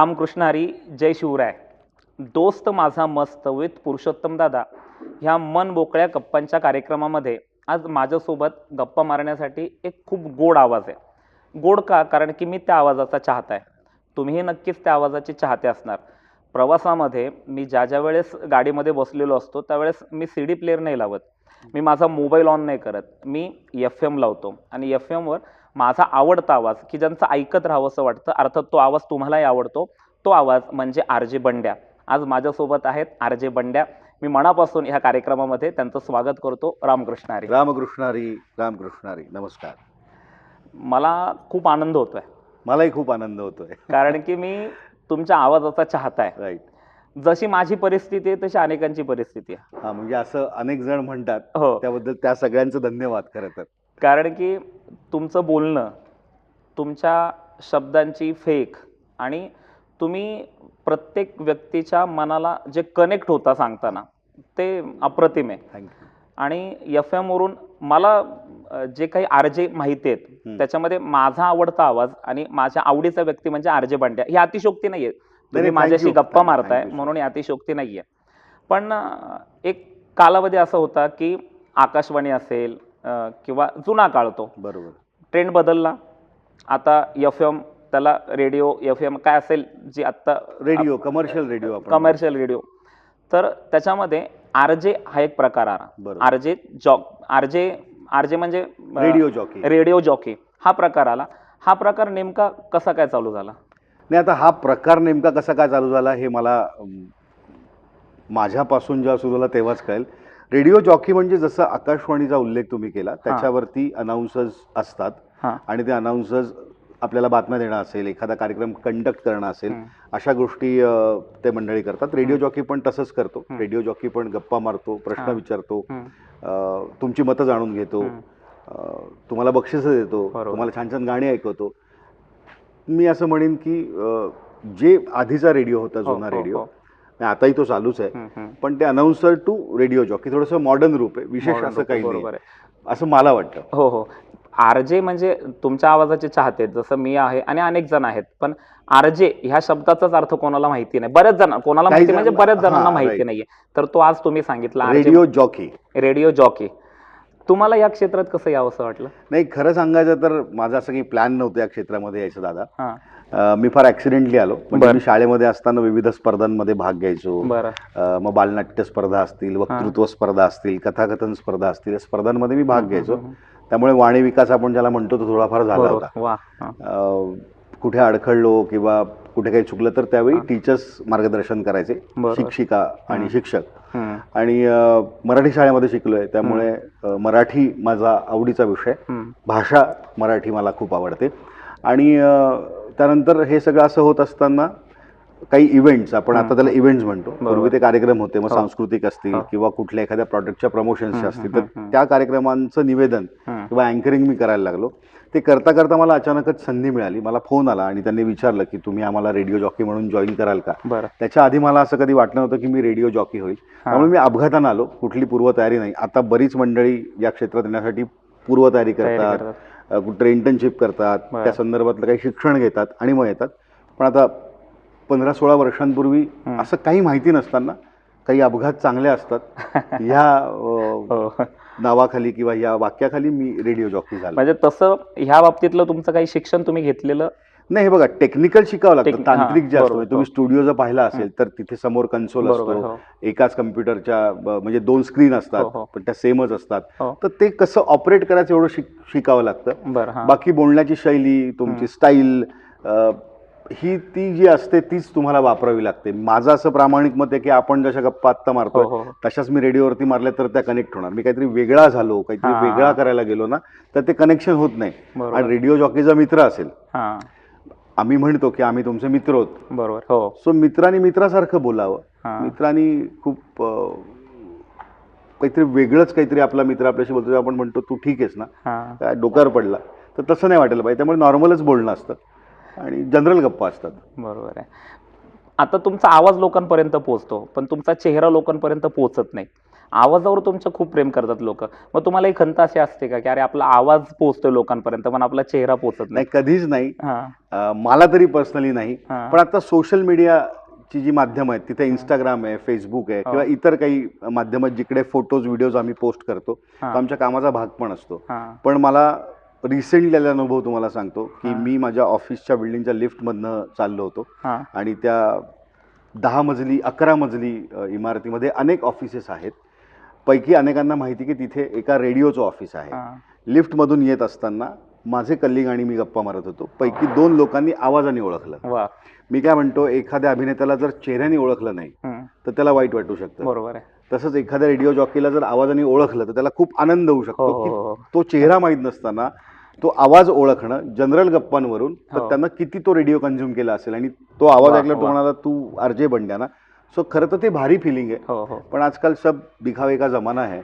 रामकृष्णारी जय शिवराय. दोस्त माझा मस्त विथ पुरुषोत्तम दादा. ह्या मन मोकळ्या गप्पांच्या कार्यक्रमामध्ये आज माझ्यासोबत गप्पा मारण्यासाठी एक खूप गोड आवाज आहे. गोड का? कारण की मी त्या आवाजाचा चाहता आहे तुम्हीही नक्कीच त्या आवाजाचे चाहते असणार. प्रवासामध्ये मी ज्या ज्या वेळेस गाडीमध्ये बसलेलो असतो त्यावेळेस मी सी डी प्लेअर नाही लावत. मी माझा मोबाईल ऑन नाही करत. मी एफ एम लावतो. आणि एफ एमवर माझा आवडता आवाज की ज्यांचं ऐकत राहावं असं वाटतं अर्थात तो आवाज तुम्हालाही आवडतो. तो आवाज म्हणजे आर जे बंड्या. आज माझ्यासोबत आहेत आर जे बंड्या. मी मनापासून ह्या कार्यक्रमामध्ये त्यांचं स्वागत करतो. रामकृष्ण हरी रामकृष्णारी रामकृष्णारी. नमस्कार. मला खूप आनंद होतोय. मलाही खूप आनंद होतोय. कारण की मी तुमच्या आवाजाचा चाहता आहे राईट. जशी माझी परिस्थिती आहे तशी अनेकांची परिस्थिती आहे. हा म्हणजे असं अनेक जण म्हणतात. हो. त्याबद्दल त्या सगळ्यांचं धन्यवाद खरं तर. कारण की तुमचं बोलणं तुमच्या शब्दांची फेक आणि तुम्ही प्रत्येक व्यक्तीच्या मनाला जे कनेक्ट होता सांगताना ते अप्रतिम आहे. आणि एफ एमवरून मला जे काही आर जे माहिती आहेत. त्याच्यामध्ये माझा आवडता आवाज आणि माझ्या आवडीचा व्यक्ती म्हणजे आर जे बांड्या ही अतिशोक्ती नाही आहे तुम्ही माझ्याशी. गप्पा मारताय म्हणून ही अतिशोक्ती नाही आहे पण एक कालावधी असा होता की आकाशवाणी असेल किंवा जुना काळ तो. बरोबर. ट्रेंड बदलला. आता एफ एम त्याला रेडिओ एफ एम काय असेल जी आत्ता radio commercial radio commercial radio तर त्याच्यामध्ये आर जे हा एक प्रकार आला. R J Jacques R J R J म्हणजे रेडिओ जॉकी रेडिओ जॉकी हा प्रकार आला. हा प्रकार नेमका कसा काय चालू झाला? नाही आता हा प्रकार नेमका कसा काय चालू झाला हे मला माझ्यापासून जेव्हा सुरू झाला तेव्हाच कळेल. रेडिओ जॉकी म्हणजे जसं आकाशवाणीचा उल्लेख तुम्ही केला त्याच्यावरती अनाऊन्सर्स असतात हा आणि ते अनाऊन्सर्स आपल्याला बातम्या देणं असेल एखादा कार्यक्रम कंडक्ट करणं असेल. अशा गोष्टी ते मंडळी करतात रेडिओ जॉकी पण तसंच करतो. रेडिओ जॉकी पण गप्पा मारतो प्रश्न. विचारतो तुमची मतं जाणून घेतो तुम्हाला बक्षिसं देतो. तुम्हाला छान छान गाणी ऐकवतो मी असं म्हणेन की जे आधीचा रेडिओ होता हो, जुना हो, रेडिओ हो. आताही तो चालूच आहे. पण ते अनाऊन्सर टू रेडिओ जॉकी थोडंसं मॉडर्न रूप आहे विशेष असं काही बरोबर नाही आहे. असं मला वाटतं. हो हो. आर जे म्हणजे तुमच्या आवाजाचे चाहते जसं मी आहे आणि अनेक जण आहेत पण आर जे ह्या शब्दाचाच अर्थ कोणाला माहिती नाही. बऱ्याच जण कोणाला माहिती म्हणजे बऱ्याच जणांना माहिती. नाहीये. तर तो आज तुम्ही सांगितला रेडिओ जॉकी रेडिओ जॉकी तुम्हाला या क्षेत्रात कसं यावं असं वाटलं? नाही खरं सांगायचं तर माझा असं काही प्लॅन नव्हतं या क्षेत्रामध्ये यायचं दादा. हा. अ, मी फार ऍक्सिडेंटली आलो. म्हणजे बरं. मी शाळेमध्ये असताना विविध स्पर्धांमध्ये भाग घ्यायचो. बरं. अ, मग बालनाट्य स्पर्धा असतील वक्तृत्व स्पर्धा असतील कथाकथन स्पर्धा असतील या स्पर्धांमध्ये मी भाग घ्यायचो. त्यामुळे वाणी विकास आपण ज्याला म्हणतो तो थोडाफार झाला होता. बरोबर वा हा. अ, कुठे अडखळलो किंवा कुठे काही चुकलं तर त्यावेळी टीचर्स मार्गदर्शन करायचे. शिक्षिका आणि शिक्षक. आणि मराठी शाळेमध्ये शिकलोय त्यामुळे मराठी माझा आवडीचा विषय. भाषा मराठी मला खूप आवडते. आणि त्यानंतर हे सगळं असं होत असताना काही इव्हेंट्स आपण आता त्याला इव्हेंट्स म्हणतो. पूर्वी ते कार्यक्रम होते मग सांस्कृतिक असतील किंवा कुठल्या एखाद्या प्रॉडक्टच्या प्रमोशन्सचे असतील तर त्या कार्यक्रमांचं निवेदन. किंवा अँकरिंग मी करायला लागलो. ते करता करता मला अचानकच संधी मिळाली. मला फोन आला आणि त्यांनी विचारलं की तुम्ही आम्हाला रेडिओ जॉकी म्हणून जॉईन कराल का? बरं. त्याच्या आधी मला असं कधी वाटलं नव्हतं की मी रेडिओ जॉकी होईल. त्यामुळे मी अपघातानं आलो. कुठली पूर्वतयारी नाही. आता बरीच मंडळी या क्षेत्रात येण्यासाठी पूर्वतयारी तयारी करतात. कुठे इंटर्नशिप करतात. त्या संदर्भातलं काही शिक्षण घेतात आणि मग येतात. पण आता पंधरा सोळा वर्षांपूर्वी असं काही माहिती नसताना काही अपघात चांगले असतात. ह्या हो. नावाखाली किंवा या वाक्याखाली मी रेडिओ जॉकी झालो म्हणजे तसं ह्या बाबतीतलं तुमचं काही शिक्षण तुम्ही घेतलेलं? नाही हे बघा टेक्निकल शिकावं लागतं. तांत्रिक हां, जे असतं बरोबर, म्हणजे तुम्ही स्टुडिओ जर पाहिला असेल तर तिथे समोर कन्सोल बरोबर, असतो. हो. एकाच कम्प्युटरच्या ब- म्हणजे दोन स्क्रीन हो, असतात हो. पण त्या सेमच असतात. हो. तर ते कसं ऑपरेट करायचं एवढं शिक शिकावं लागतं. बरं हा. बाकी बोलण्याची शैली तुमची स्टाईल ही ती जी असते तीच तुम्हाला वापरावी लागते. माझं असं प्रामाणिक मत आहे की आपण जशा गप्पा आत्ता हो मारतोय हो. तशाच मी रेडिओवरती मारल्या तर त्या कनेक्ट होणार. मी काहीतरी वेगळा झालो काहीतरी हां. वेगळा करायला गेलो ना तर ते कनेक्शन होत नाही. आणि रेडिओ जॉकीचा मित्र असेल. हा. आम्ही म्हणतो की आम्ही तुमचे मित्र आहोत. बरोबर हो. सो मित्रांनी मित्रासारखं बोलावं. हा. मित्रांनी खूप काहीतरी वेगळंच काहीतरी आपला मित्र आपल्याशी बोलतो. आपण म्हणतो तू ठीक आहेस ना? हा. काय डोक्यावर पडला. तर तसं नाही वाटायला पाहिजे. त्यामुळे नॉर्मलच बोलणं असतं. आणि जनरल गप्पा असतात. बरोबर आहे. आता तुमचा आवाज लोकांपर्यंत पोहोचतो पण तुमचा चेहरा लोकांपर्यंत पोहोचत नाही. आवाजावर तुमचं खूप प्रेम करतात लोक. मग तुम्हाला ही खंत अशी असते का की अरे आपला आवाज पोहोचतोय लोकांपर्यंत पण आपला चेहरा पोहोचत नाही? नाही कधीच नाही. हा. अं, मला तरी पर्सनली नाही. हा. पण आता सोशल मीडियाची जी माध्यम आहेत तिथे इंस्टाग्राम आहे फेसबुक आहे हो. किंवा इतर काही माध्यम आहेत जिकडे फोटोज व्हिडिओज आम्ही पोस्ट करतो हा. आमच्या कामाचा भाग पण असतो. हा. पण मला रिसेंटली आलेला अनुभव तुम्हाला सांगतो की हा. मी माझ्या ऑफिसच्या बिल्डिंगच्या लिफ्टमधनं चाललो होतो. हा. आणि त्या दहा मजली अकरा मजली इमारतीमध्ये अनेक ऑफिसेस आहेत. पैकी अनेकांना माहिती की तिथे एका रेडिओचं ऑफिस आहे. हा. लिफ्टमधून येत असताना माझे कलिग आणि मी गप्पा मारत होतो. पैकी दोन लोकांनी आवाजाने ओळखलं. मी काय म्हणतो एखाद्या अभिनेत्याला जर चेहऱ्याने ओळखलं नाही. तर त्याला वाईट वाटू शकतं. बरोबर तसंच एखाद्या रेडिओ जॉकीला जर आवाजाने ओळखलं तर त्याला खूप आनंद होऊ हो शकतो हो की हो. तो चेहरा माहीत नसताना तो आवाज ओळखणं जनरल गप्पांवरून तर हो. त्यांना किती तो रेडिओ कन्झ्युम केला असेल आणि तो आवाज वा, ऐकला तो वा. म्हणाला तू आरजे बंड्या ना सो खरं तर ते भारी फिलिंग आहे हो हो पण आजकाल सब दिखावे का जमाना है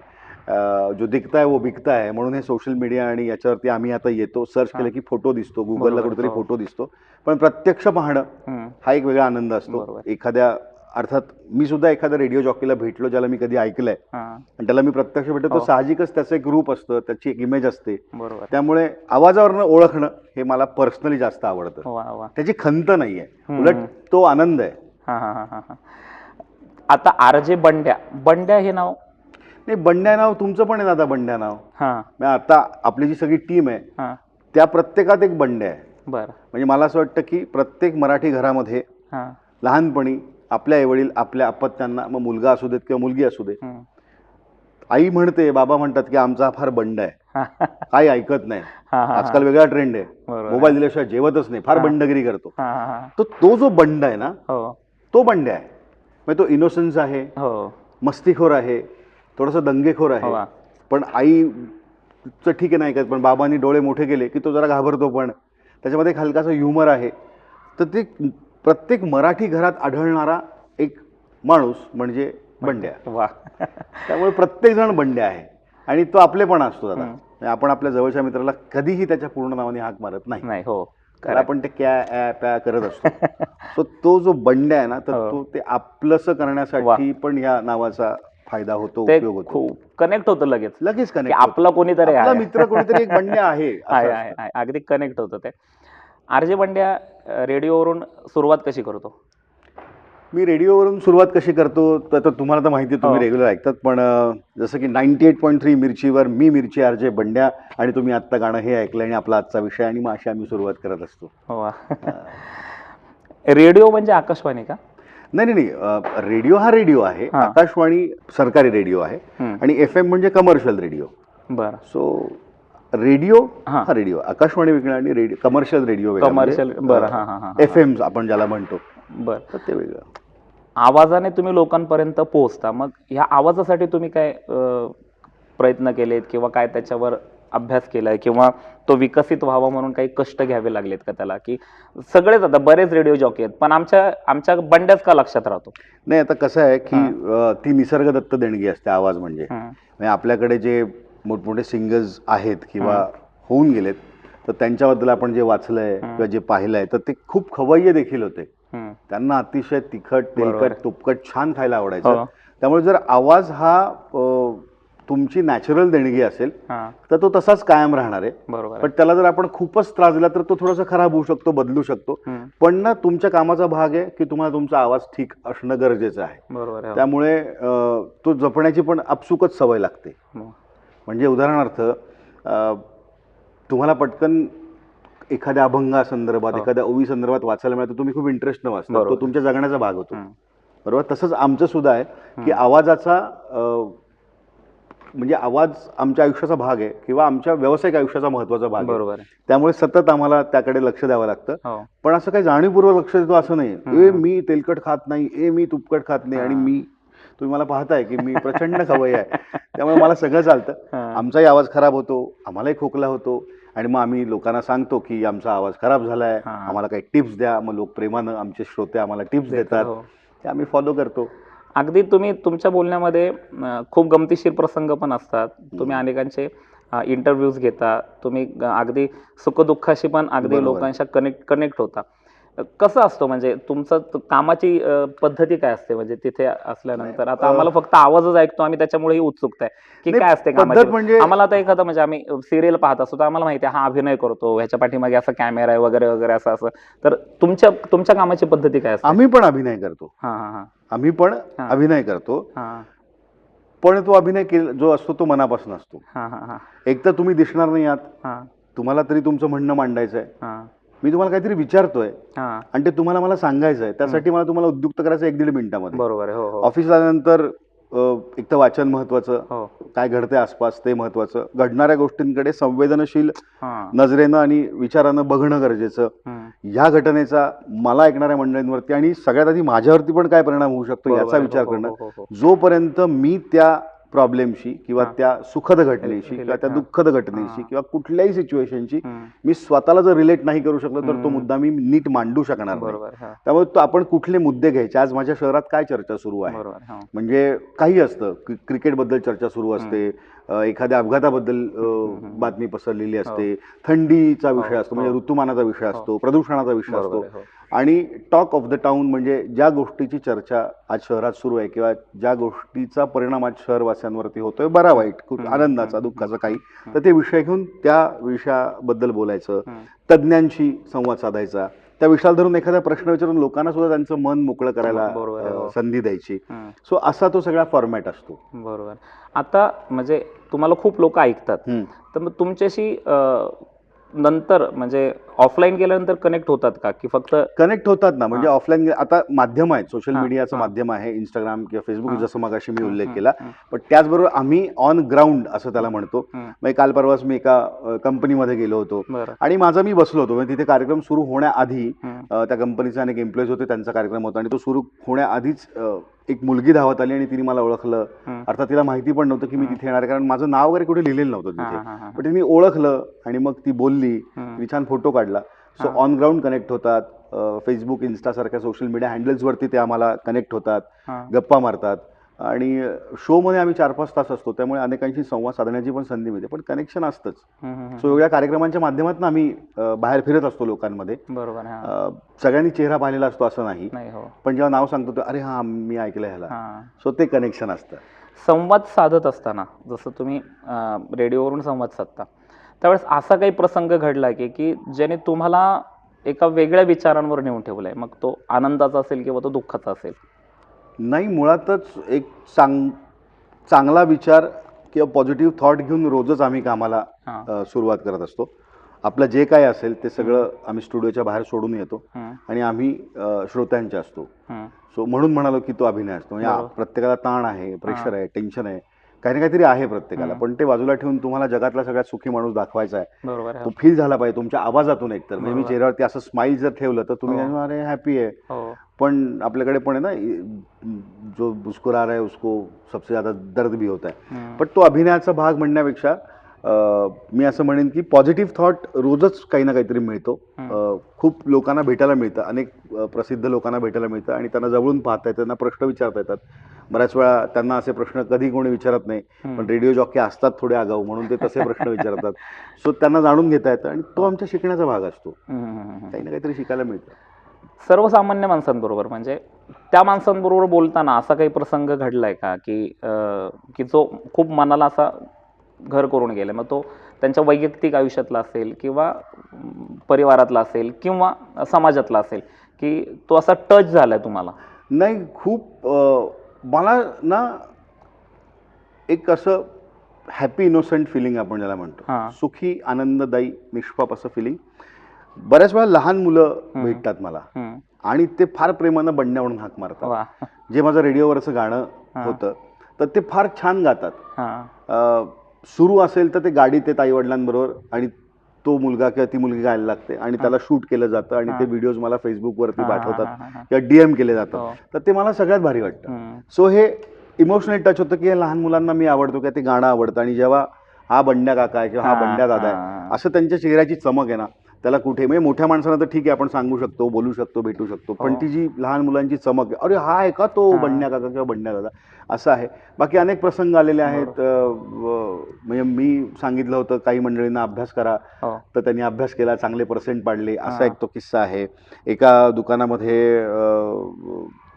अं, जो दिखता है वो बिकता है म्हणून हे सोशल मीडिया आणि याच्यावरती आम्ही आता येतो सर्च. केलं की फोटो दिसतो गुगलला बरोबर, कुठेतरी हो. फोटो दिसतो पण प्रत्यक्ष पाहणं हम्म. हा एक वेगळा आनंद असतो बरोबर. एखाद्या अर्थात मी सुद्धा एखाद्या रेडिओ जॉकीला भेटलो ज्याला मी कधी ऐकलंय. हा. आणि त्याला मी प्रत्यक्ष भेटतो हो. तो साहजिकच त्याचं एक रूप असतं त्याची एक इमेज असते. बरोबर. त्यामुळे आवाजावरनं ओळखणं हे मला पर्सनली जास्त आवडतं. त्याची खंत नाहीये. उलट तो आनंद आहे. आता आरजे बंड्या. बंड्या हे नाव? नाही बंड्या नाव तुमचं पण आहे दादा बंड्या नाव. आता आपली जी सगळी टीम आहे त्या प्रत्येकात एक बंड्या आहे. बर. म्हणजे मला असं वाटतं की प्रत्येक मराठी घरामध्ये लहानपणी आपल्या आईवडील आपल्या अपत्यांना मग मुलगा असू देत किंवा मुलगी असू दे हम्म. आई म्हणते बाबा म्हणतात की आमचा हा फार बंड आहे. हा काही ऐकत नाही. हा हा आजकाल वेगळा ट्रेंड आहे. बरोबर. मोबाईल दिल्याशिवाय जेवतच नाही. फार हा. बंडगिरी करतो. हा हा हा. तर तो जो बंड आहे ना हो. तो बंड आहे. म्हणजे तो इनोसन्स आहे. हो. मस्तीखोर आहे. थोडंसं दंगेखोर हो. आहे पण आईचं ठीक आहे नाही ऐकत पण बाबांनी डोळे मोठे केले की तो जरा घाबरतो पण. त्याच्यामध्ये एक हलकासा ह्युमर आहे. तर ते प्रत्येक मराठी घरात आढळणारा एक माणूस म्हणजे बंड्या. वा. त्यामुळे प्रत्येक जण बंड्या आहे. आणि तो आपलेपणा असतो दादा. म्हणजे आपण आपल्या जवळच्या मित्राला कधीही त्याच्या पूर्ण नावाने हाक मारत नाही. नाही हो. तर आपण ते क्या ॲ पॅ करत असतो. so तो जो बंड्या आहे ना तर हो. तो ते आपलंसं करण्यासाठी पण या नावाचा फायदा होतो उपयोग होतो. कनेक्ट होतं लगेच. लगेच कनेक्ट आपला कोणीतरी. मित्र कोणीतरी एक बंड्या आहे. अगदी कनेक्ट होतं ते. आरजे बंड्या अं, रेडिओवरून सुरुवात कशी करतो? मी रेडिओवरून सुरुवात कशी करतो तर तुम्हाला तर माहिती तुम्ही हो. रेग्युलर ऐकतात पण जसं की नाईन्टी एट पॉईंट थ्री मिरचीवर मी मिरची आरजे बंड्या आणि तुम्ही आत्ता गाणं हे ऐकलं आणि आपला आजचा विषय आणि मग अशी आम्ही सुरुवात करत असतो. वा. रेडिओ म्हणजे आकाशवाणी का? नाही नाही, नाही रेडिओ हा रेडिओ आहे हा. आकाशवाणी सरकारी रेडिओ आहे. आणि एफ एम म्हणजे कमर्शियल रेडिओ. बरं. सो रेडिओ हा. रेडिओ आकाशवाणी वेगळं आणि रेडिओ कमर्शियल रेडिओ Commercial, बरं, हा, हा, हा, एफ एम आपण ज्याला म्हणतो बरं. तर ते वेगळं. आवाजाने तुम्ही लोकांपर्यंत पोहोचता. मग ह्या आवाजासाठी तुम्ही काय अं, प्रयत्न केलेत किंवा काय त्याच्यावर अभ्यास केलाय? किंवा तो विकसित व्हावा म्हणून काही कष्ट घ्यावे लागलेत का त्याला? की सगळेच आता बरेच रेडिओ जॉकी आहेत पण आमच्या आमच्या बंड्याच का लक्षात राहतो? नाही आता कसं आहे की अं, ती निसर्गदत्त देणगी असते आवाज म्हणजे. म्हणजे आपल्याकडे जे मोठमोठे सिंगर्स आहेत किंवा होऊन गेलेत तर त्यांच्याबद्दल आपण जे वाचलंय किंवा जे पाहिलंय तर ते खूप खवय्ये देखील होते. त्यांना अतिशय तिखट. तेलकट तुपकट छान खायला आवडायचं हो. त्यामुळे जर आवाज हा तुमची नॅचरल देणगी असेल हा तर तो तसाच कायम राहणार आहे बरोबर पण त्याला जर आपण खूपच त्रास दिला तर तो थोडासा खराब होऊ शकतो बदलू शकतो. पण ना तुमच्या कामाचा भाग आहे की तुम्हाला तुमचा आवाज ठीक असणं गरजेचं आहे आहे. त्यामुळे तो जपण्याची पण अपसुकच सवय लागते हो. म्हणजे उदाहरणार्थ तुम्हाला पटकन एखाद्या अभंगासंदर्भात. एखाद्या ओवी संदर्भात वाचायला मिळतं तुम्ही खूप इंटरेस्ट न वाचता. तो तुमच्या जगण्याचा भाग होतो. बरोबर तसंच आमचं सुद्धा आहे की आवाजाचा म्हणजे आवाज आमच्या आयुष्याचा भाग आहे किंवा आमच्या व्यावसायिक आयुष्याचा महत्त्वाचा भाग आहे बरोबर आहे. त्यामुळे सतत आम्हाला त्याकडे लक्ष द्यावं लागतं हो पण असं काही जाणीवपूर्वक लक्ष देतो असं नाही. ए मी तेलकट खात नाही ए मी तुपकट खात नाही आणि. मी तुम्ही मला पाहताय की मी प्रचंड खवय्ये आहे. त्यामुळे मला सगळं चालतं. आमचाही आवाज खराब होतो आम्हालाही खोकला होतो आणि मग आम्ही लोकांना सांगतो की आमचा आवाज खराब झालाय हा. आम्हाला काही टिप्स द्या. मग लोक प्रेमानं आमचे श्रोते आम्हाला टिप्स देतात हो. ते आम्ही फॉलो करतो. अगदी तुम्ही तुमच्या बोलण्यामध्ये खूप गमतीशीर प्रसंग पण असतात. तुम्ही अनेकांचे इंटरव्ह्यूज घेता. तुम्ही अगदी सुखदुःखाशी पण अगदी. लोकांशी कनेक्ट कनेक्ट होता. कसं असतो? म्हणजे तुमचं कामाची पद्धती काय असते? म्हणजे तिथे असल्यानंतर. आता आम्हाला फक्त आवाजच ऐकतो आम्ही त्याच्यामुळेही उत्सुकता आहे की काय असते कामाची? म्हणजे आम्हाला आता एखादं म्हणजे आम्ही सिरियल पाहत असतो तर आम्हाला माहिती आहे हा अभिनय करतो ह्याच्या पाठीमागे असा कॅमेरा आहे वगैरे वगैरे असं असं. तर तुमच्या तुमच्या कामाची पद्धती काय असते? आम्ही पण अभिनय करतो. हा हा हा. आम्ही पण. अभिनय करतो. हा. पण तो अभिनय जो असतो तो मनापासून असतो. हा हा हा. एक तर तुम्ही दिसणार नाही आहात. तुम्हाला तरी तुमचं म्हणणं मांडायचं आहे हा. मी तुम्हाला काहीतरी विचारतोय. हा. आणि ते तुम्हाला मला सांगायचं आहे. त्यासाठी मला तुम्हाला उद्युक्त करायचं एक दीड मिनिटामध्ये. बरोबर आहे. हो हो. ऑफिस आल्यानंतर अ, एक तर वाचन महत्वाचं हो. काय घडतंय आसपास ते महत्वाचं घडणाऱ्या गोष्टींकडे संवेदनशील हा. नजरेनं आणि विचारानं बघणं गरजेचं. हम्म. या घटनेचा मला ऐकणाऱ्या मंडळींवरती आणि सगळ्यात आधी माझ्यावरती पण काय परिणाम होऊ शकतो बरोबर याचा आहे. विचार हो, करणं. हो, हो, हो. जोपर्यंत मी त्या प्रॉब्लेमशी किंवा हा. त्या सुखद घटनेशी किंवा त्या हा. दुःखद घटनेशी हा. किंवा कुठल्याही सिच्युएशनची हम्म. मी स्वतःला जर रिलेट नाही करू शकलो तर तो. मुद्दा मी नीट मांडू शकणार हा त्यामुळे तो आपण कुठले मुद्दे घ्यायचे आज माझ्या शहरात काय चर्चा सुरू आहे हा म्हणजे काही असतं क्रि- क्रिकेटबद्दल चर्चा सुरू असते एखाद्या अपघाताबद्दल. बातमी पसरलेली असते थंडीचा विषय हो, असतो म्हणजे हो. ऋतुमानाचा विषय हो. असतो प्रदूषणाचा विषय असतो हो. आणि टॉक ऑफ द टाउन म्हणजे ज्या गोष्टीची चर्चा आज शहरात सुरू आहे किंवा ज्या गोष्टीचा परिणाम आज शहरवासियांवरती होतोय बरा वाईट खूप आनंदाचा दुःखाचा काही तर ते विषय घेऊन त्या विषयाबद्दल बोलायचं. तज्ज्ञांशी संवाद साधायचा त्या विषयाला धरून एखादा प्रश्न विचारून लोकांना सुद्धा त्यांचं मन मोकळं करायला. संधी द्यायची. सो असा तो सगळा फॉर्मॅट असतो बरोबर आता म्हणजे तुम्हाला खूप लोक ऐकतात. तर मग तुमच्याशी नंतर म्हणजे ऑफलाईन गेल्यानंतर कनेक्ट होतात का की फक्त कनेक्ट होतात ना म्हणजे. ऑफलाईन आता माध्यम आहेत सोशल मीडियाचं. माध्यम आहे इंस्टाग्राम किंवा फेसबुक. जसं मगाशी मी उल्लेख केला पण त्याचबरोबर आम्ही ऑन ग्राउंड असं त्याला म्हणतो. म्हणजे काल परवाच मी एका कंपनीमध्ये गेलो होतो आणि माझा मी बसलो होतो म्हणजे तिथे कार्यक्रम सुरू होण्याआधी त्या कंपनीचे अनेक एम्प्लॉईज होते त्यांचा कार्यक्रम होता आणि तो सुरू होण्याआधीच एक मुलगी धावत आली आणि तिने मला ओळखलं. अर्थात तिला माहिती पण नव्हतं की मी तिथे येणार कारण माझं नाव वगैरे कुठे लिहिलेलं नव्हतं तिथे. पण तिने ओळखलं आणि मग ती बोलली. तिने छान फोटो काढला. सो. ऑन ग्राउंड कनेक्ट होतात. फेसबुक इन्स्टा सारख्या सोशल मीडिया हँडल्सवरती ते आम्हाला कनेक्ट होतात. गप्पा मारतात. आणि शोमध्ये आम्ही चार पाच तास असतो त्यामुळे अनेकांशी संवाद साधण्याची पण संधी मिळते पण कनेक्शन असतंच. सो वेगळ्या कार्यक्रमांच्या माध्यमातून आम्ही बाहेर फिरत असतो लोकांमध्ये. बरोबर हा. सगळ्यांनी चेहरा पाहिलेला असतो असं नाही. नाही हो. पण जेव्हा नाव सांगतो अरे हां मी ऐकलं ह्याला. हा. सो ते कनेक्शन असतं. संवाद साधत असताना जसं तुम्ही रेडिओवरून संवाद साधता त्यावेळेस असा काही प्रसंग घडला की की ज्याने तुम्हाला एका वेगळ्या विचारांवर नेऊन ठेवलाय मग तो आनंदाचा असेल किंवा तो दुःखाचा असेल. नाही मुळातच एक चांग चांगला विचार किंवा पॉझिटिव्ह थॉट घेऊन रोजच आम्ही कामाला अ, सुरुवात करत असतो. आपलं जे काय असेल ते सगळं आम्ही स्टुडिओच्या बाहेर सोडून येतो आणि आम्ही अ, श्रोत्यांचे असतो. सो म्हणून म्हणालो की तो अभिनय असतो. म्हणजे बरोबर. प्रत्येकाला ताण आहे प्रेशर. आहे टेन्शन आहे. काही ना काहीतरी आहे प्रत्येकाला. पण ते बाजूला ठेवून तुम्हाला जगातला सगळ्यात सुखी माणूस दाखवायचा आहे. बरोबर तो फील झाला पाहिजे तुमच्या आवाजातून एकतर. म्हणजे मी. चेहऱ्यावरती असं स्माईल जर ठेवलं तर तुम्ही हो. अरे हॅपी आहे. हो. पण आपल्याकडे पण आहे ना जो मुस्कुरा रहा है उसको सबसे ज्यादा दर्द भी होता है. पण तो अभिनयाचा भाग म्हणण्यापेक्षा मी असं म्हणेन की पॉझिटिव्ह थॉट रोजच काही ना काहीतरी मिळतो. खूप लोकांना भेटायला मिळतं. अनेक प्रसिद्ध लोकांना भेटायला मिळतं आणि त्यांना जवळून पाहता येतं त्यांना प्रश्न विचारता येतात. बऱ्याच वेळा त्यांना असे प्रश्न कधी कोणी विचारत नाही. पण रेडिओ जॉकी असतात थोडे आगाऊ म्हणून ते तसे प्रश्न विचारतात. सो त्यांना जाणून घेता येतं आणि तो आमच्या शिकण्याचा भाग असतो. काही ना काहीतरी शिकायला मिळतं. सर्वसामान्य माणसांबरोबर म्हणजे त्या माणसांबरोबर बोलताना असा काही प्रसंग घडलाय का? की की जो खूप मनाला असा घर करून गेला. मग तो त्यांच्या वैयक्तिक आयुष्यातला असेल किंवा परिवारातला असेल किंवा समाजातला असेल की तो असा टच झालाय तुम्हाला? नाही खूप मला ना एक असं हॅपी इनोसंट फिलिंग आपण ज्याला म्हणतो. सुखी आनंददायी निष्पाप असं फिलिंग बऱ्याच वेळा लहान मुलं. भेटतात मला. आणि ते फार प्रेमानं बंड्या म्हणून हाक मारतात. जे माझं रेडिओवरचं गाणं. होतं तर ते फार छान गातात. सुरू असेल तर ते गाडीत येत आईवडिलांबरोबर आणि तो मुलगा किंवा ती मुलगी गायला लागते आणि त्याला शूट केलं जातं आणि ते. व्हिडिओज मला फेसबुकवरती पाठवतात. किंवा डीएम केले जातात हो. तर ते मला सगळ्यात भारी वाटतं. सो हे इमोशनल टच होतं की लहान मुलांना मी आवडतो किंवा ते गाणं आवडतं आणि जेव्हा हा बंड्या काका आहे किंवा हा बंड्या दादा. आहे असं त्यांच्या चेहऱ्याची चमक आहे ना त्याला कुठे म्हणजे मोठ्या माणसांना तर ठीक आहे आपण सांगू शकतो बोलू शकतो भेटू शकतो पण हो. ती जी लहान मुलांची चमक आहे, अरे हा आहे का तो. बंड्या काका किंवा बंड्या दादा असं आहे बाकी अनेक प्रसंग आलेले आहेत म्हणजे मी सांगितलं होतं काही मंडळींना अभ्यास करा हो तर त्यांनी अभ्यास केला चांगले पर्सेंट पाडले असा. एक तो किस्सा आहे एका दुकानामध्ये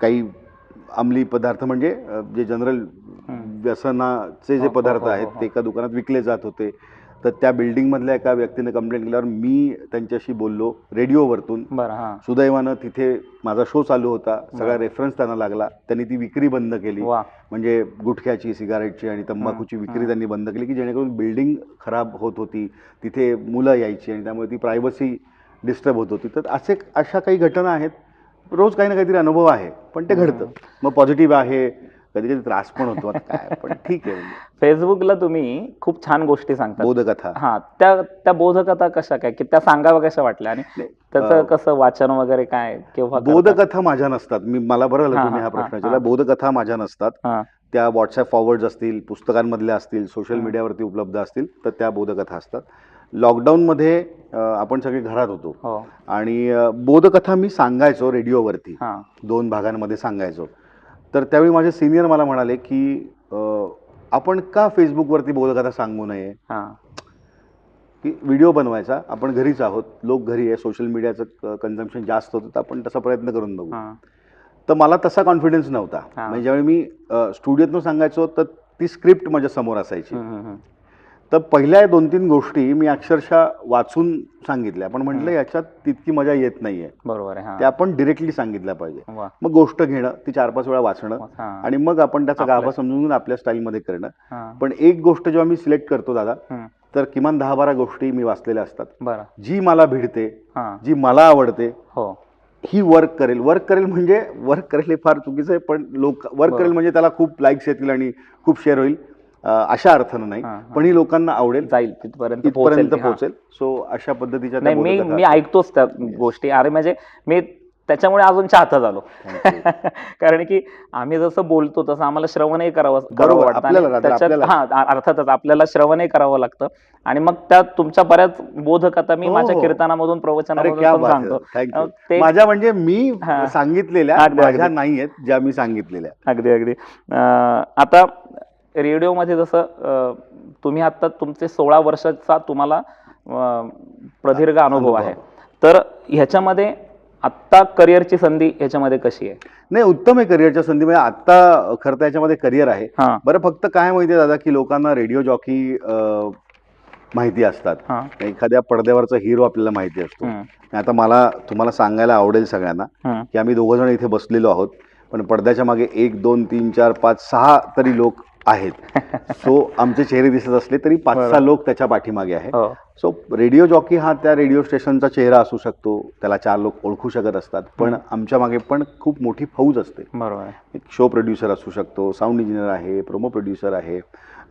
काही अंमली पदार्थ म्हणजे जे जनरल. व्यसनाचे जे हो, पदार्थ आहेत. ते एका दुकानात विकले जात होते तर त्या बिल्डिंगमधल्या एका व्यक्तीने कंप्लेंट केल्यावर मी त्यांच्याशी बोललो रेडिओवरतून. बरं हां. सुदैवानं तिथे माझा शो चालू होता. सगळा. रेफरन्स त्यांना लागला. त्यांनी ती विक्री बंद केली. वा. म्हणजे गुटख्याची सिगारेटची आणि तंबाखूची विक्री. त्यांनी बंद केली की जेणेकरून बिल्डिंग खराब होत होती. तिथे मुलं यायची आणि त्यामुळे ती प्रायव्हसी डिस्टर्ब होत होती. तर असे अशा काही घटना आहेत. रोज काही ना काहीतरी अनुभव आहे. पण ते घडतं. मग पॉझिटिव्ह आहे. कधी कधी त्रास पण होतो. काय पण ठीक आहे. फेसबुकला तुम्ही खूप छान गोष्टी सांगता बोधकथा. हा त्या त्या बोधकथा कशा काय की त्या सांगाव्या कशा वाटल्या? आणि त्याचं कसं वाचन वगैरे काय करता? बोधकथा माझ्या नसतात. मी मला बरं तुम्ही हा, प्रश्न हा. बोधकथा माझ्या नसतात. त्या व्हॉट्सअप फॉरवर्ड्स असतील पुस्तकांमधल्या असतील सोशल. मीडियावरती उपलब्ध असतील तर त्या बोधकथा असतात. लॉकडाऊनमध्ये आपण सगळे घरात होतो. हो. आणि बोधकथा मी सांगायचो रेडिओवरती. दोन भागांमध्ये सांगायचो. तर त्यावेळी माझे सिनियर मला म्हणाले की आपण का फेसबुकवरती बोधकथा सांगू नये? हा. की व्हिडिओ बनवायचा आपण घरीच आहोत लोक घरी आहे सोशल मीडियाचं कन्झम्पशन जास्त होतं तर आपण तसा प्रयत्न करून बघू. हा. तर मला तसा कॉन्फिडन्स नव्हता. म्हणजे ज्यावेळी मी स्टुडिओतनं सांगायचो तर ती स्क्रिप्ट माझ्यासमोर असायची. तर पहिल्या दोन तीन गोष्टी मी अक्षरशः वाचून सांगितल्या. पण म्हटलं. याच्यात तितकी मजा येत नाहीये. बरोबर आहे हा. त्या आपण डिरेक्टली सांगितल्या पाहिजे. मग गोष्ट घेणं ती चार पाच वेळा वाचणं आणि मग आपण त्याचा गाभा समजून घेऊन आपल्या स्टाईलमध्ये करणं. पण एक गोष्ट जेव्हा मी सिलेक्ट करतो दादा तर किमान दहा बारा गोष्टी मी वाचलेल्या असतात. जी मला भिडते जी मला आवडते हो. ही वर्क करेल. वर्क करेल म्हणजे वर्क करेल हे फार चुकीचं आहे पण लोक वर्क. करेल म्हणजे त्याला खूप लाईक्स येतील आणि खूप शेअर होईल. अशा अर्थानं नाही. पण ही लोकांना आवडेल जाईल तिथपर्यंत इथपर्यंत पोहोचेल सो अशा पद्धतीच्या नाही मी मी. ऐकतोच त्या गोष्टी अरे म्हणजे मी त्याच्यामुळे अजून चाहता झालो. कारण की आम्ही जसं बोलतो तसं आम्हाला श्रवणही करावं बरोबर, वाटतं त्याच्यात. हा अर्थातच आपल्याला श्रवणही करावं लागतं आणि मग त्या तुमच्या बऱ्याच बोधकथा मी हो, माझ्या हो. कीर्तनामधून प्रवचनामधून सांगतो माझ्या म्हणजे मी. सांगितलेल्या अगदी, माझ्या अगदी. नाही आहेत ज्या मी सांगितलेल्या अगदी अगदी आता रेडिओमध्ये जसं तुम्ही आता तुमचे सोळा वर्षाचा तुम्हाला प्रदीर्घ अनुभव. आहे. तर ह्याच्यामध्ये आत्ता करिअरची संधी ह्याच्यामध्ये कशी आहे? नाही उत्तम आहे करिअरच्या संधी. म्हणजे आता खरं तर याच्यामध्ये करिअर आहे. बरं फक्त काय माहिती दादा की लोकांना रेडिओ जॉकी माहिती असतात. एखाद्या पडद्यावरचा हिरो आपल्याला माहिती असतो. आता मला तुम्हाला सांगायला आवडेल सगळ्यांना की आम्ही दोघं जण इथे बसलेलो आहोत. पण पडद्याच्या मागे एक दोन तीन चार पाच सहा तरी लोक आहेत. सो आमचे चेहरे दिसत असले तरी पाच सहा. लोक त्याच्या पाठीमागे आहे हो. सो रेडिओ जॉकी हा त्या रेडिओ स्टेशनचा चेहरा असू शकतो. त्याला चार लोक ओळखू शकत असतात. पण आमच्या मागे पण खूप मोठी फौज असते. बरोबर. आहे एक शो प्रोड्युसर असू शकतो साऊंड इंजिनियर आहे प्रोमो प्रोड्युसर आहे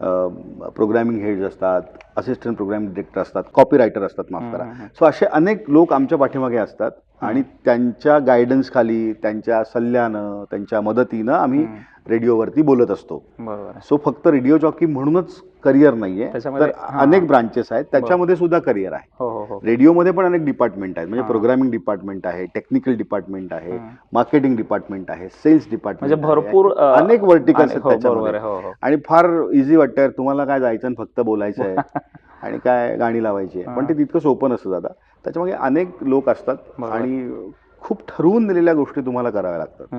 प्रोग्रॅमिंग हेड्स असतात असिस्टंट प्रोग्रामिंग डिरेक्टर असतात कॉपी रायटर असतात माफ करा. हम्म, हम्म. सो असे अनेक लोक आमच्या पाठीमागे असतात आणि त्यांच्या गायडन्स खाली त्यांच्या सल्ल्यानं त्यांच्या मदतीनं आम्ही हम्म, रेडिओवरती बोलत असतो. बरोबर सो फक्त रेडिओ जॉकी म्हणूनच करिअर नाहीये त्याच्यामध्ये- तर. अनेक ब्रांचेस आहेत. त्याच्यामध्ये सुद्धा करिअर आहे. हो हो हो. रेडिओमध्ये पण अनेक डिपार्टमेंट आहेत. म्हणजे. प्रोग्रामिंग डिपार्टमेंट आहे टेक्निकल डिपार्टमेंट आहे. मार्केटिंग डिपार्टमेंट आहे सेल्स डिपार्टमेंट म्हणजे भरपूर अनेक वर्टिकल्स आहेत त्याच्यामध्ये. आणि फार इझी वाटतं यार, तुम्हाला काय जायचं आणि फक्त बोलायचं आहे आणि काय गाणी लावायची आहे? पण ते तितकं सोपं नसतं दादा. त्याच्यामागे अनेक लोक असतात. आणि खूप ठरवून दिलेल्या गोष्टी तुम्हाला कराव्या लागतात.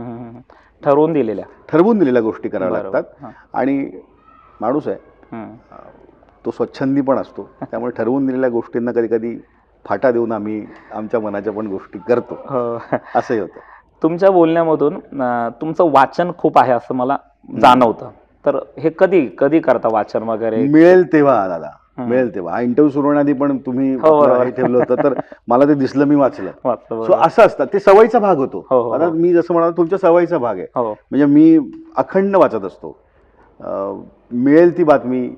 ठरवून दिलेल्या ठरवून दिलेल्या गोष्टी कराव्या. लागतात. आणि माणूस आहे. तो स्वच्छंदी पण असतो त्यामुळे ठरवून दिलेल्या गोष्टींना कधी कधी फाटा देऊन आम्ही आमच्या मनाच्या पण गोष्टी करतो हो असंही होतं तुमच्या बोलण्यामधून तुमचं वाचन खूप आहे असं मला जाणवतं तर हे कधी कधी करता वाचन वगैरे मिळेल तेव्हा दादा. मिळेल तेव्हा. हा इंटरव्ह्यू सुरू होण्याआधी पण तुम्ही हो, ठेवलं होतं तर मला ते दिसलं मी वाचलं. सो. असं असतं. ते सवयीचा भाग होतो. हो, हो, आता. मी जसं म्हणालो तुमच्या सवयीचा भाग आहे. म्हणजे मी अखंड वाचत असतो. मिळेल ती बातमी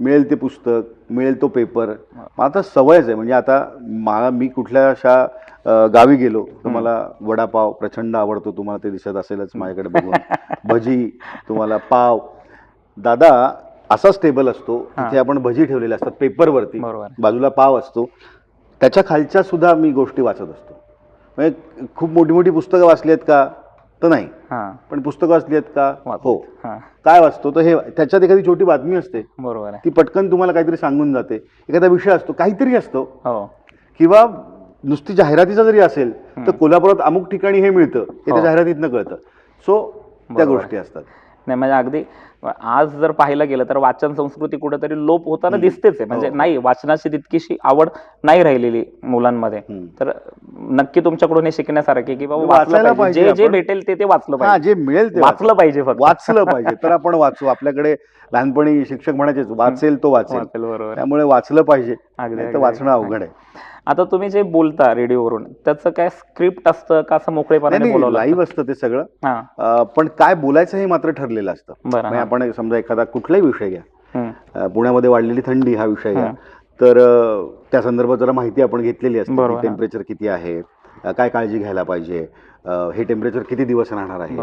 मिळेल ते पुस्तक मिळेल तो पेपर. आता सवयच आहे. म्हणजे आता मला मी कुठल्या अशा गावी गेलो तर. मला वडापाव प्रचंड आवडतो. तुम्हाला ते दिसत असेलच माझ्याकडे बघून. भजी तुम्हाला पाव. दादा असाच टेबल असतो. तिथे आपण भजी ठेवलेल्या असतात पेपरवरती. बाजूला पाव असतो. त्याच्या खालच्या सुद्धा मी गोष्टी वाचत असतो. म्हणजे खूप मोठी मोठी पुस्तकं वाचली आहेत का? तर नाही. पण पुस्तकं वाचली आहेत का? हो. काय वाचतो? तर हे त्याच्यात एखादी छोटी बातमी असते. बरोबर ती पटकन तुम्हाला काहीतरी सांगून जाते. एखादा विषय असतो काहीतरी असतो. हो. किंवा नुसती जाहिरातीचा जरी असेल तर कोल्हापुरात अमुक ठिकाणी हे मिळतं. हे त्या हो. जाहिरातीतनं कळतं. सो त्या. गोष्टी असतात. नाही म्हणजे अगदी आज जर पाहायला गेलं तर वाचन संस्कृती कुठेतरी लोप होताना. दिसतेच आहे. म्हणजे हो. नाही वाचनाची तितकीशी आवड नाही राहिलेली मुलांमध्ये. तर नक्की तुमच्याकडून हे शिकण्यासारखं की बाबा वाचायला पाहिजे. जे जे. भेटेल ते ते वाचलं हा पाहिजे. जे मिळेल ते वाचलं पाहिजे फक्त. वाचलं पाहिजे. तर आपण वाचू. आपल्याकडे लहानपणी शिक्षक म्हणायचे वाचेल तो वाचेल. बरोबर. त्यामुळे वाचलं पाहिजे. अगदी. वाचणं अवघड आहे. आता तुम्ही जे बोलता रेडिओवरून त्याचं काय स्क्रिप्ट असतं का असं मोकळेपणाने बोलावलं लाईव्ह असतं ते सगळं. पण काय बोलायचं हे मात्र ठरलेलं असतं. आपण समजा एखादा कुठलाही विषय घ्या. पुण्यामध्ये वाढलेली थंडी हा विषय घ्या. तर त्या संदर्भात जरा माहिती आपण घेतलेली असते. टेम्परेचर किती आहे काय काळजी घ्यायला पाहिजे हे टेम्परेचर किती दिवस राहणार आहे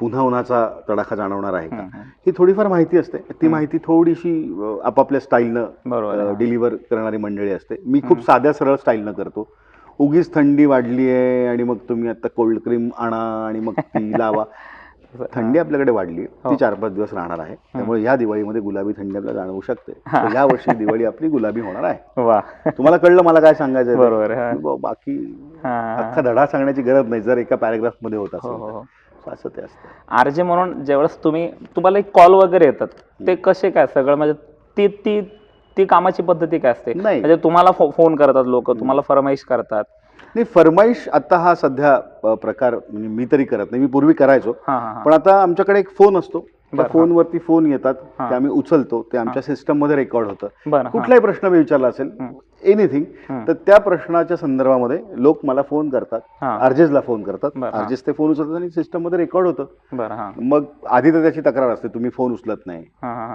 पुन्हा उन्हाचा तडाखा जाणवणार आहे का. ही थोडीफार माहिती असते. ती माहिती थोडीशी आपापल्या स्टाईलनं. डिलिव्हर करणारी मंडळी असते. मी खूप साध्या सरळ स्टाईलनं करतो. उगीच थंडी वाढली आहे आणि मग तुम्ही आता कोल्ड क्रीम आणा आणि मग ती लावा. थंडी आपल्याकडे वाढली. हो. ती चार पाच दिवस राहणार आहे. त्यामुळे या दिवाळीमध्ये गुलाबी थंडी आपल्याला जाणवू शकते. या वर्षी दिवाळी आपली गुलाबी होणार आहे. वा. तुम्हाला कळलं मला काय सांगायचं? बरोबर बाकी. अख्खा धडा सांगण्याची गरज नाही. जर एका पॅराग्राफमध्ये होत असेल हो. हो. असं ते असतं. आरजे म्हणून ज्यावेळेस तुम्ही तुम्हाला एक कॉल वगैरे येतात. ते कसे काय? सगळं म्हणजे ती ती ती कामाची पद्धती काय असते? नाही. म्हणजे तुम्हाला फोन करतात लोक तुम्हाला फरमाईश करतात. नाही फरमाईश आता हा सध्या प्रकार म्हणजे मी तरी करत नाही मी पूर्वी करायचो पण आता आमच्याकडे एक फोन असतो त्या. फोनवरती फोन येतात. ते आम्ही उचलतो ते आमच्या सिस्टममध्ये रेकॉर्ड होतं. कुठलाही प्रश्न मी विचारला असेल. एनिथिंग. तर त्या प्रश्नाच्या संदर्भामध्ये लोक मला फोन करतात. आर्जेसला फोन करतात. आर्जेस ते फोन उचलतात आणि सिस्टममध्ये रेकॉर्ड होतं मग आधी तर त्याची तक्रार असते तुम्ही फोन उचलत नाही.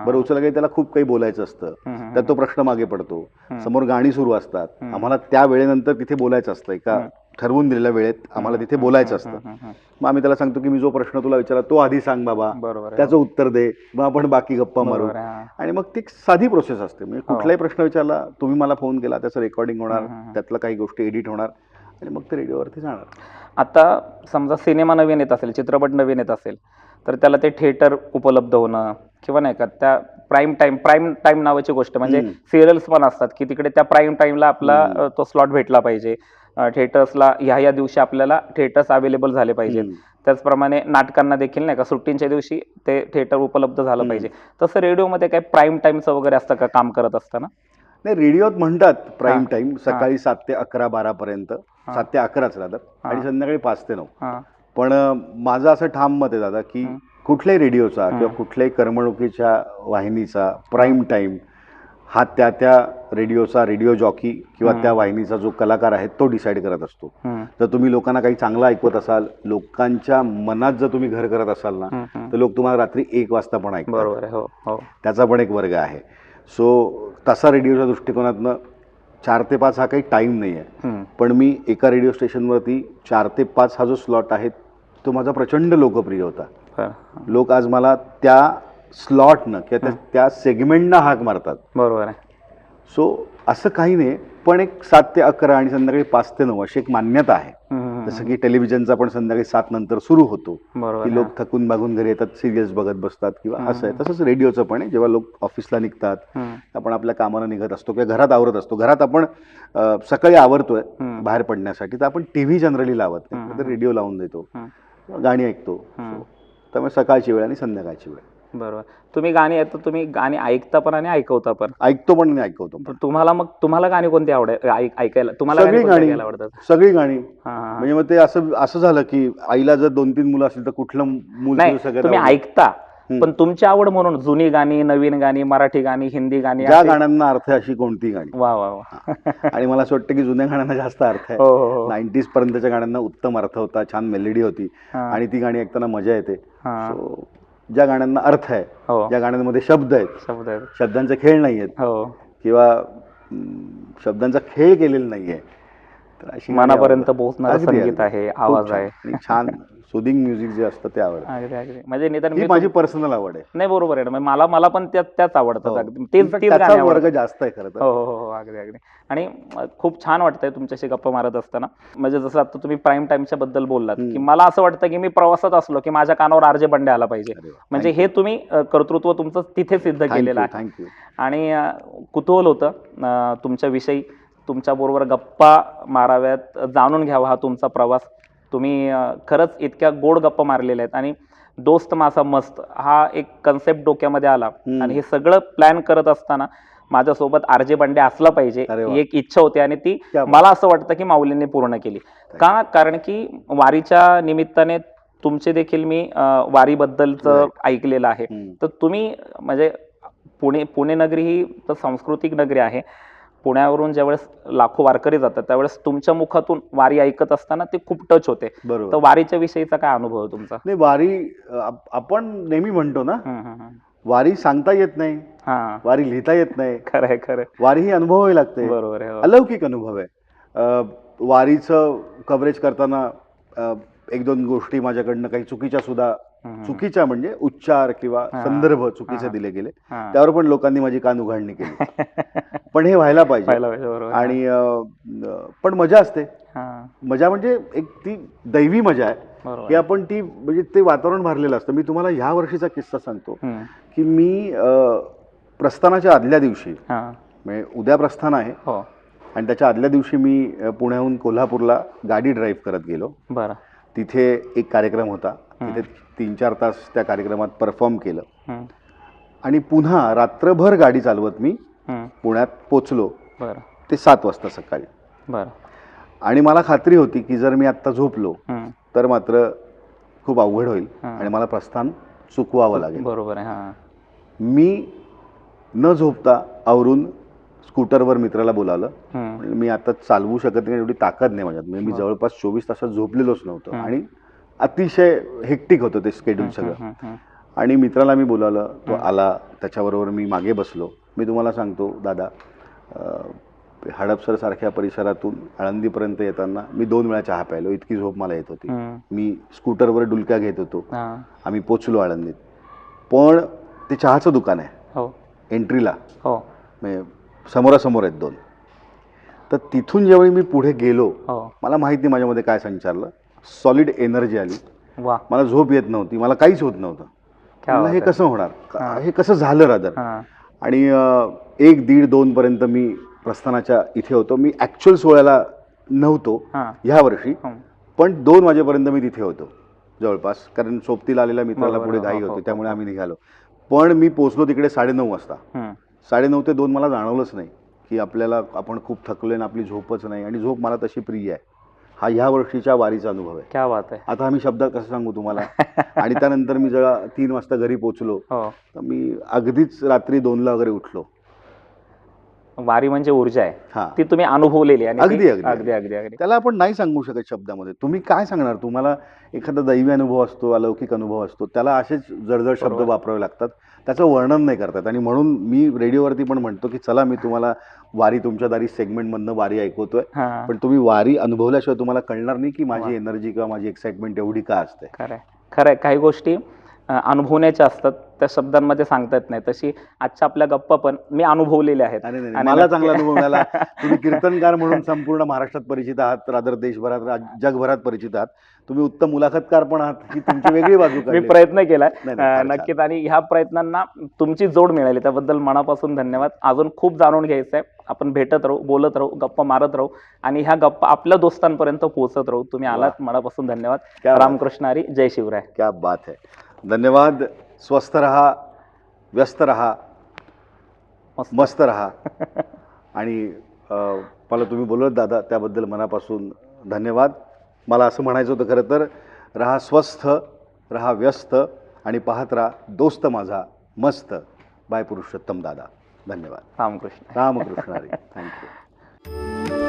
बरं उचलला काही त्याला खूप काही बोलायचं असतं त्यात तो प्रश्न मागे पडतो. समोर गाणी सुरू असतात. आम्हाला त्या वेळेनंतर तिथे बोलायचं असतं एका हं. ठरवून दिलेल्या वेळेत आम्हाला तिथे बोलायचं असतं. मग आम्ही त्याला सांगतो की मी जो प्रश्न तुला विचारला तो आधी सांग बाबा बरोबर. त्याचं उत्तर दे मग आपण बाकी गप्पा मारू. आणि मग ती एक साधी प्रोसेस असते म्हणजे हो. कुठलाही प्रश्न विचारला तुम्ही मला फोन केला त्याचं रेकॉर्डिंग होणार. त्यातलं काही गोष्टी एडिट होणार आणि मग ते रेडिओवरती जाणार आता समजा सिनेमा नवीन येत असेल चित्रपट नवीन येत असेल तर त्याला ते थिएटर उपलब्ध होणं किंवा नाही का त्या प्राईम टाइम प्राईम टाइम नावाची गोष्ट म्हणजे. सिरियल्स पण असतात की तिकडे त्या प्राईम टाइमला आपला तो स्लॉट भेटला पाहिजे. थिएटर्सला ह्या ह्या दिवशी आपल्याला थिएटर्स अवेलेबल झाले पाहिजेत. त्याचप्रमाणे नाटकांना देखील नाही का सुट्टींच्या दिवशी ते थिएटर उपलब्ध झालं. पाहिजे. तसं रेडिओमध्ये काही प्राईम टाइमचं वगैरे असतं का काम करत असताना? नाही रेडिओत म्हणतात प्राईम. टाइम सकाळी सात ते अकरा बारा पर्यंत. सात ते अकराच राहतात. आणि संध्याकाळी पाच ते नऊ. पण माझं असं ठाम मत आहे दादा की. कुठल्याही रेडिओचा. किंवा कुठल्याही करमणुकीच्या वाहिनीचा प्राईम टाइम हा त्या त्या रेडिओचा रेडिओ जॉकी किंवा. त्या वाहिनीचा जो कलाकार आहे तो डिसाईड करत असतो जर तुम्ही लोकांना काही चांगलं ऐकवत असाल लोकांच्या मनात जर तुम्ही घर करत असाल ना. तर लोक तुम्हाला रात्री एक वाजता पण ऐकतात हो हो त्याचा पण एक वर्ग आहे सो तसा रेडिओच्या दृष्टिकोनातनं चार ते पाच हा काही टाईम नाही आहे पण मी एका रेडिओ स्टेशनवरती चार ते पाच हा जो स्लॉट आहे तो माझा प्रचंड लोकप्रिय होता. लोक आज मला त्या स्लॉटनं किंवा त्या- सेगमेंटनं हाक मारतात. बरोबर आहे. सो असं काही नाही पण एक सात ते अकरा आणि संध्याकाळी पाच ते नऊ अशी एक मान्यता आहे. जसं की टेलिव्हिजनचा पण संध्याकाळी सात नंतर सुरू होतो. की लोक थकून बागून घरी येतात सिरियल्स बघत बसतात किंवा असं आहे. तसंच रेडिओचं पण आहे. जेव्हा लोक ऑफिसला निघतात आपण आपल्या कामाला निघत असतो किंवा घरात आवरत असतो. घरात आपण सकाळी आवरतोय. बाहेर पडण्यासाठी तर आपण टी व्ही जनरली लावत नाही. तर रेडिओ लावून देतो. गाणी ऐकतो. त्यामुळे सकाळची वेळ आणि संध्याकाळची वेळ बरोबर तुम्ही गाणी तर तुम्ही गाणी ऐकता पण आणि ऐकवता पण ऐकतो पण आणि ऐकवतो पण तुम्हाला मग तुम्हाला गाणी कोणती आवडे ऐक- ऐकायला तुम्हाला सगळी गाणी आवडतात सगळी गाणी. म्हणजे मग ते असं असं झालं की आईला जर दोन तीन मुलं असतील तर कुठलं मूल तुम्ही? ऐकता. पण तुमची आवड म्हणून जुनी गाणी नवीन गाणी मराठी गाणी हिंदी गाणी ज्या गाण्यांना अर्थ अशी कोणती गाणी वा वा वा आणि मला असं वाटतं की जुन्या गाण्यांना जास्त अर्थ आहे हो हो हो नाईन्टीज पर्यंतच्या गाण्यांना उत्तम अर्थ होता छान मेलेडी होती. आणि ती गाणी ऐकताना मजा येते हा. ज्या गाण्यांना अर्थ आहे ज्या गाण्यांमध्ये शब्द आहेत शब्द आहेत. शब्दांचे खेळ नाही आहेत हो किंवा शब्दांचा खेळ केलेला नाही आहे तर अशी मनापर्यंत. पोहोचणारं संगीत. आहे, आवाज. आहे. छान सुदिंग म्युझिक जे असतं ते आवडतं अगदी अगदी. म्हणजे निदान ही मी माझी पर्सनल आवड आहे. नाही बरोबर आहे ना. म्हणजे मला मला पण त्या त्याच आवडतात. हो. अगदी. तेच त्याचा गाणी वर्ग. जास्त आहे खरं तर. हो हो हो अगदी अगदी. आणि अ, खूप छान वाटतंय तुमच्याशी गप्पा मारत असताना. म्हणजे जसं आता तुम्ही प्राईम टाइमच्या बद्दल बोललात हम्म. की मला असं वाटतं की मी प्रवासात असलो की माझ्या कानावर आरजे बंडे आला पाहिजे. अरे वा. म्हणजे हे तुम्ही अ, कर्तृत्व तुमचं तिथे सिद्ध केलेलं आहे. you. आणि अ, कुतूहल होतं अ, तुमच्याविषयी. तुमच्याबरोबर गप्पा माराव्यात जाणून घ्यावा हा तुमचा प्रवास. तुम्ही खरंच इतक्या गोड गप्पा मारलेल्या आहेत आणि दोस्त माझा मस्त हा एक कन्सेप्ट डोक्यामध्ये आला. आणि हे सगळं प्लॅन करत असताना माझ्यासोबत आर जे बंडे असला पाहिजे. ही एक इच्छा होती आणि ती. मला असं वाटतं की माऊलींनी पूर्ण केली का कारण की वारीच्या निमित्ताने तुमचे देखील मी वारीबद्दलचं. ऐकलेलं आहे. तर तुम्ही म्हणजे पुणे पुणे नगरी ही तर सांस्कृतिक नगरी आहे पुण्यावरून ज्यावेळेस लाखो वारकरी जातात त्यावेळेस तुमच्या मुखातून वारी ऐकत असताना ते खूप टच होते. तर बरोबर वारीच्या विषयीचा काय अनुभव आहे तुमचा? नाही वारी आप- आपण नेहमी म्हणतो ना. वारी सांगता येत नाही हा. वारी लिहिता येत नाही. खरं आहे खरं आहे. वारी ही अनुभवावी लागते. बरोबर आहे हो. अलौकिक अनुभव आहे. अ, वारीचं कव्हरेज करताना अ, एक दोन गोष्टी माझ्याकडनं काही चुकीच्या सुद्धा चुकीच्या म्हणजे उच्चार किंवा. संदर्भ चुकीचे. दिले गेले. त्यावर पण लोकांनी माझी कान उघडणी केली. पण हे व्हायला पाहिजे. आणि पण मजा असते. मजा म्हणजे एक ती दैवी मजा आहे. की आपण ती म्हणजे ते वातावरण भरलेलं असतं. मी तुम्हाला ह्या वर्षीचा किस्सा सांगतो. की मी प्रस्थानाच्या आदल्या दिवशी म्हणजे उद्या प्रस्थान आहे हो. आणि त्याच्या आदल्या दिवशी मी पुण्याहून कोल्हापूरला गाडी ड्राईव्ह करत गेलो. बरं. तिथे एक कार्यक्रम होता. तिथे तीन चार तास त्या कार्यक्रमात परफॉर्म केलं. आणि पुन्हा रात्रभर गाडी चालवत मी पुण्यात पोचलो. ते सात वाजता सकाळी. आणि मला खात्री होती की जर मी आत्ता झोपलो तर मात्र खूप अवघड होईल. आणि मला प्रस्थान चुकवावं लागेल. बरोबर मी न झोपता आवरून स्कूटरवर मित्राला बोलावलं. मी आता चालवू शकत नाही एवढी ताकद नाही माझ्यात. म्हणजे मी जवळपास चोवीस तासात झोपलेलोच नव्हतं. आणि अतिशय हेक्टिक होतं ते स्केड्यूल सगळं. आणि मित्राला मी बोलावलं तो आला त्याच्याबरोबर मी मागे बसलो. मी तुम्हाला सांगतो दादा हडपसर सारख्या परिसरातून आळंदीपर्यंत येताना मी दोन वेळा चहा प्यायलो. इतकी झोप मला येत होती. मी स्कूटरवर डुलक्या घेत होतो. आम्ही पोचलो आळंदीत. पण ते चहाचं दुकान आहे. हो. एंट्रीला. हो. म्हणजे समोरासमोर आहेत दोन. तर तिथून ज्यावेळी मी पुढे गेलो हो. मला माहीत नाही माझ्यामध्ये काय संचारलं. सॉलिड एनर्जी आली. वा. मला झोप येत नव्हती मला काहीच होत नव्हतं. मला हे. कसं होणार? हा. हे कसं झालं रादर हा. आणि अं, एक दीड दोन पर्यंत मी प्रस्थानाच्या इथे होतो. मी ॲक्च्युअल सोहळ्याला नव्हतो हा. ह्या वर्षी हम्म, पण दोन वाजेपर्यंत मी तिथे होतो जवळपास. कारण सोबतीला आलेल्या मित्राला पुढे हो, घाई हो, होती हो, त्यामुळे आम्ही निघालो. पण मी पोचलो तिकडे साडेनऊ वाजता. हम्म, साडेनऊ ते दोन मला जाणवलंच नाही की आपल्याला आपण खूप थकलोय आणि आपली झोपच नाही. आणि झोप मला तशी प्रिय आहे. हा ह्या वर्षीच्या वारीचा अनुभव आहे. क्या बात आहे. आता आम्ही शब्दात कसं सांगू तुम्हाला? आणि त्यानंतर मी जेव्हा तीन वाजता घरी पोचलो हो. तर मी अगदीच रात्री दोनला वगैरे उठलो. वारी म्हणजे ऊर्जा आहे. हा. ती तुम्ही अनुभवलेली आहे आणि अगदी, अगदी. अगदी अगदी. त्याला आपण नाही सांगू शकत शब्दामध्ये. तुम्ही काय सांगणार? तुम्हाला एखादा दैवी अनुभव असतो अलौकिक अनुभव असतो त्याला असेच जडजड शब्द. वापरावे लागतात. त्याचं वर्णन नाही करतात. आणि म्हणून मी रेडिओवरती पण म्हणतो की चला मी तुम्हाला वारी तुमच्या दारी सेगमेंटमधनं वारी ऐकवतोय. पण तुम्ही वारी अनुभवल्याशिवाय तुम्हाला कळणार नाही की. माझी एनर्जी किंवा माझी एक्साइटमेंट एवढी का असते. खरंय खरंय काही गोष्टी अनुभवण्याच्या असतात. त्या शब्दांमध्ये सांगता येत नाही. तशी आजच्या आपल्या गप्पा पण मी अनुभवलेल्या आहेत. अरे नाही, आणि मला चांगला अनुभव मिळाला. तुम्ही कीर्तनकार म्हणून संपूर्ण महाराष्ट्रात परिचित आहात रादर देशभरात राज- जगभरात परिचित आहात. तुम्ही उत्तम मुलाखतकार पण आहात ही तुमची वेगळी बाजू मी काढली. प्रयत्न केलाय नाही, नाही, फार अं, छान. नक्कीच. आणि ह्या प्रयत्नांना तुमची जोड मिळाली. त्याबद्दल मनापासून धन्यवाद. अजून खूप जाणून घ्यायचं आहे आपण भेटत राहू बोलत राहू गप्पा मारत राहू आणि ह्या गप्पा आपल्या दोस्तांपर्यंत पोहोचत राहू. तुम्ही आलात. मनापासून धन्यवाद. क्या बात. रामकृष्ण हरी. जय शिवराय. क्या बात है. धन्यवाद. स्वस्थ रहा व्यस्त रहा मस्त. रहा. आणि मला तुम्ही बोलत दादा त्याबद्दल मनापासून धन्यवाद. मला असं म्हणायचं होतं खरं तर रहा स्वस्थ रहा व्यस्त आणि पाहत राहा दोस्त माझा मस्त. बाय पुरुषोत्तम दादा. धन्यवाद. रामकृष्ण. रामकृष्ण थँक्यू